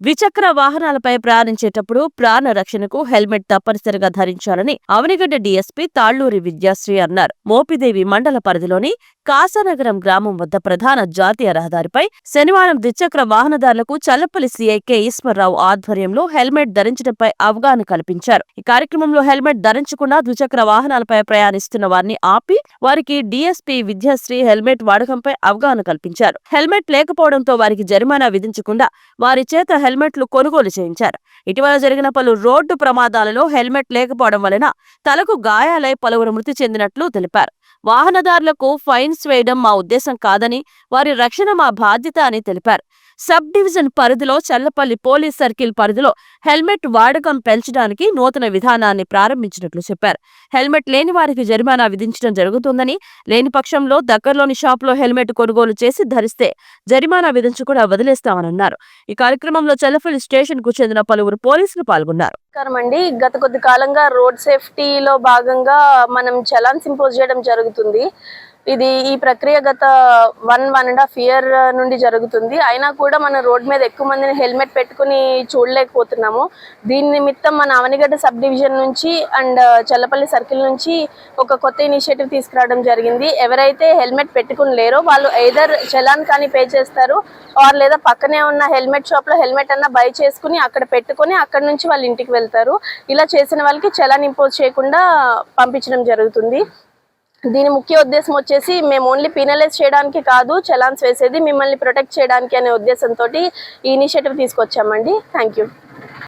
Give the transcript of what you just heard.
ద్విచక్ర వాహనాలపై ప్రయాణించేటప్పుడు ప్రాణ రక్షణకు హెల్మెట్ తప్పనిసరిగా ధరించాలని అవనిగడ్డ డీఎస్పీ తాళ్ళూరి విద్యాశ్రీ అన్నారు. మోపిదేవి మండల పరిధిలోని కాసానగరం గ్రామం వద్ద ప్రధాన జాతీయ రహదారిపై శనివారం ద్విచక్ర వాహనదారులకు చల్లపల్లి సీఐ కె. ఈశ్వరరావు ఆధ్వర్యంలో హెల్మెట్ ధరించడంపై అవగాహన కల్పించారు. ఈ కార్యక్రమంలో హెల్మెట్ ధరించకుండా ద్విచక్ర వాహనాలపై ప్రయాణిస్తున్న వారిని ఆపి వారికి డీఎస్పీ విద్యాశ్రీ హెల్మెట్ వాడకంపై అవగాహన కల్పించారు. హెల్మెట్ లేకపోవడంతో వారికి జరిమానా విధించకుండా వారి చేత హెల్మెట్లు కొనుగోలు చేయించారు. ఇటీవల జరిగిన పలు రోడ్డు ప్రమాదాలలో హెల్మెట్ లేకపోవడం వలన తలకు గాయాలై పలువురు మృతి చెందినట్లు తెలిపారు. వాహనదారులకు ఫైన్స్ వేయడం మా ఉద్దేశం కాదని వారి రక్షణ మా బాధ్యత అని తెలిపారు. సబ్ డివిజన్ పరిధిలో చల్లపల్లి పోలీస్ సర్కిల్ పరిధిలో హెల్మెట్ వాడకం పెంచడానికి నూతన విధానాన్ని ప్రారంభించినట్లు చెప్పారు. హెల్మెట్ లేని వారికి జరిమానా విధించడం జరుగుతుందని లేని పక్షంలో దగ్గరలోని షాపులో హెల్మెట్ కొనుగోలు చేసి ధరిస్తే జరిమానా విధించకుండా వదిలేస్తామన్నారు ఈ కార్యక్రమంలో చల్లపల్లి స్టేషన్కు చెందిన పలువురు పోలీసులు పాల్గొన్నారు. అండి. గత కొద్ది కాలంగా రోడ్ సేఫ్టీలో భాగంగా మనం చలాన్స్ సింపోజ్ చేయడం జరుగుతుంది. ఇది ఈ ప్రక్రియ గత one one and half year నుండి జరుగుతుంది. అయినా కూడా మన రోడ్ మీద ఎక్కువ మందిని హెల్మెట్ పెట్టుకుని చూడలేకపోతున్నాము. దీని నిమిత్తం మన అవనిగడ్డ సబ్ డివిజన్ నుంచి అండ్ uh, చల్లపల్లి సర్కిల్ నుంచి ఒక కొత్త ఇనిషియేటివ్ తీసుకురావడం జరిగింది. ఎవరైతే హెల్మెట్ పెట్టుకుని లేరో వాళ్ళు ఎయిదర్ చలాన్ కానీ పే చేస్తారు ఆర్ లేదా పక్కనే ఉన్న హెల్మెట్ షాప్లో హెల్మెట్ అన్న బై చేసుకుని అక్కడ పెట్టుకొని అక్కడ నుంచి వాళ్ళ ఇంటికి వెళ్తారు. ఇలా చేసిన వాళ్ళకి చలాన్ ఇంపోజ్ చేయకుండా పంపించడం జరుగుతుంది. దీని ముఖ్య ఉద్దేశం వచ్చేసి మేము ఓన్లీ పీనలైజ్ చేయడానికి కాదు చలాన్స్ వేసేది మిమ్మల్ని ప్రొటెక్ట్ చేయడానికి అనే ఉద్దేశంతో ఈ ఇనిషియేటివ్ తీసుకొచ్చామండి. Thank you